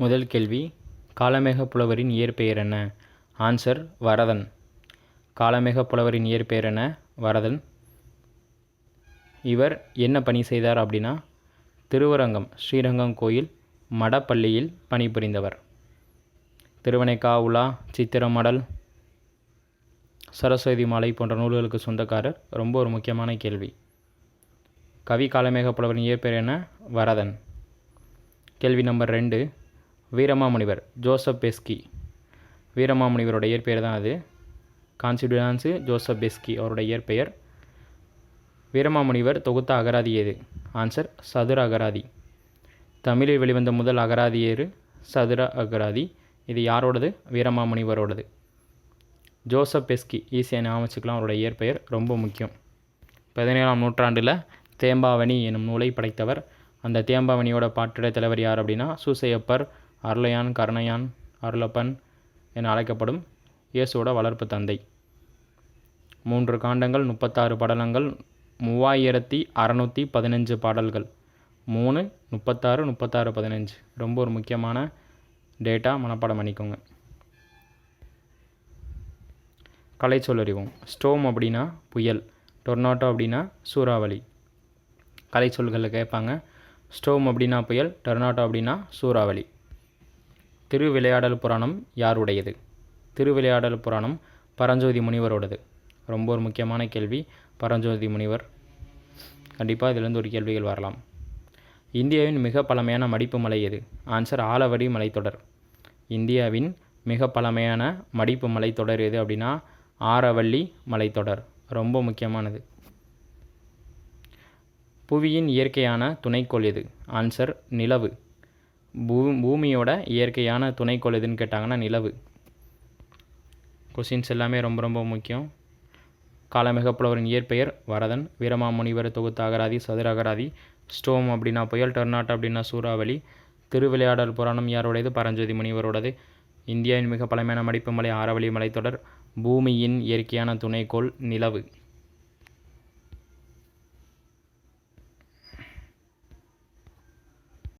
முதல் கேள்வி காலமேக புலவரின் இயற்பெயர் என்ன? ஆன்சர் வரதன். காளமேக புலவரின் இயற்பெயர் என்ன? வரதன். இவர் என்ன பணி செய்தார் அப்படின்னா திருவரங்கம் ஸ்ரீரங்கம் கோயில் மடப்பள்ளியில் பணிபுரிந்தவர். திருவனைக்காவுலா சித்திரமடல் சரஸ்வதி மாலை போன்ற நூல்களுக்கு சொந்தக்காரர். ரொம்ப ஒரு முக்கியமான கேள்வி. கவி காலமேக புலவரின் இயற்பெயர் என்ன? வரதன். கேள்வி நம்பர் ரெண்டு வீரமாமுனிவர் ஜோசப் பெஸ்கி. வீரமாமுனிவரோட இயற்பெயர் தான் அது. கான்ஸ்டிடியூன்ஸு ஜோசப் பெஸ்கி அவரோட இயற்பெயர். வீரமாமுனிவர் தொகுத்த அகராதி எது ஆன்சர் சதுர அகராதி. தமிழில் வெளிவந்த முதல் அகராதி ஏறு சதுர அகராதி. இது யாரோடது? வீரமாமுனிவரோடது. ஜோசப் பெஸ்கி ஈஸியாக ஞாபகம் வச்சுக்கலாம். அவரோட இயற்பெயர் ரொம்ப முக்கியம். பதினேழாம் நூற்றாண்டில் தேம்பாவணி எனும் நூலை படைத்தவர். அந்த தேம்பாவணியோட பாட்டிட தலைவர் யார் அப்படின்னா சூசையப்பர் அருளையான் கருணையான் அருளப்பன் என அழைக்கப்படும் இயேசுவோட வளர்ப்பு தந்தை. மூன்று காண்டங்கள் முப்பத்தாறு படலங்கள் மூவாயிரத்தி அறநூற்றி பதினஞ்சு பாடல்கள். மூணு முப்பத்தாறு முப்பத்தாறு பதினஞ்சு. ரொம்ப ஒரு முக்கியமான டேட்டா மனப்பாடம் பண்ணிக்கோங்க. கலை சொல்லறிவோம் ஸ்டோம் அப்படின்னா புயல் டொர்னாட்டோ அப்படின்னா சூறாவளி. கலை சொல்களில் கேட்பாங்க. ஸ்டோம் அப்படின்னா புயல் டொர்னாட்டோ அப்படின்னா சூறாவளி. திருவிளையாடல் புராணம் யாருடையது? திருவிளையாடல் புராணம் பரஞ்சோதி முனிவரோடது. ரொம்ப ஒரு முக்கியமான கேள்வி. பரஞ்சோதி முனிவர். கண்டிப்பாக இதிலிருந்து ஒரு கேள்விகள் வரலாம். இந்தியாவின் மிக பழமையான மடிப்பு மலை எது? ஆன்சர் ஆலவடி மலைத்தொடர். இந்தியாவின் மிக பழமையான மடிப்பு மலைத்தொடர் எது அப்படின்னா ஆரவள்ளி மலைத்தொடர். ரொம்ப முக்கியமானது. புவியின் இயற்கையான துணைக்கோள் எது? ஆன்சர் நிலவு. பூ பூமியோட இயற்கையான துணைக்கோள் எதுன்னு கேட்டாங்கன்னா நிலவு. கொஷின்ஸ் எல்லாமே ரொம்ப ரொம்ப முக்கியம். காலமிக புலவரின் இயற்பெயர் வரதன் வீரமாமுனிவர் தொகுத்த அகராதி சதுர அகராதி ஸ்டோம் அப்படின்னா புயல் டெர்னாட் அப்படின்னா சூறாவளி திருவிளையாடல் புராணம் யாரோடையது? பரஞ்சோதி முனிவரோடது. இந்தியாவின் மிக பழமையான மடிப்பு மலை ஆரவழி மலைத்தொடர் பூமியின் இயற்கையான துணைக்கோள் நிலவு.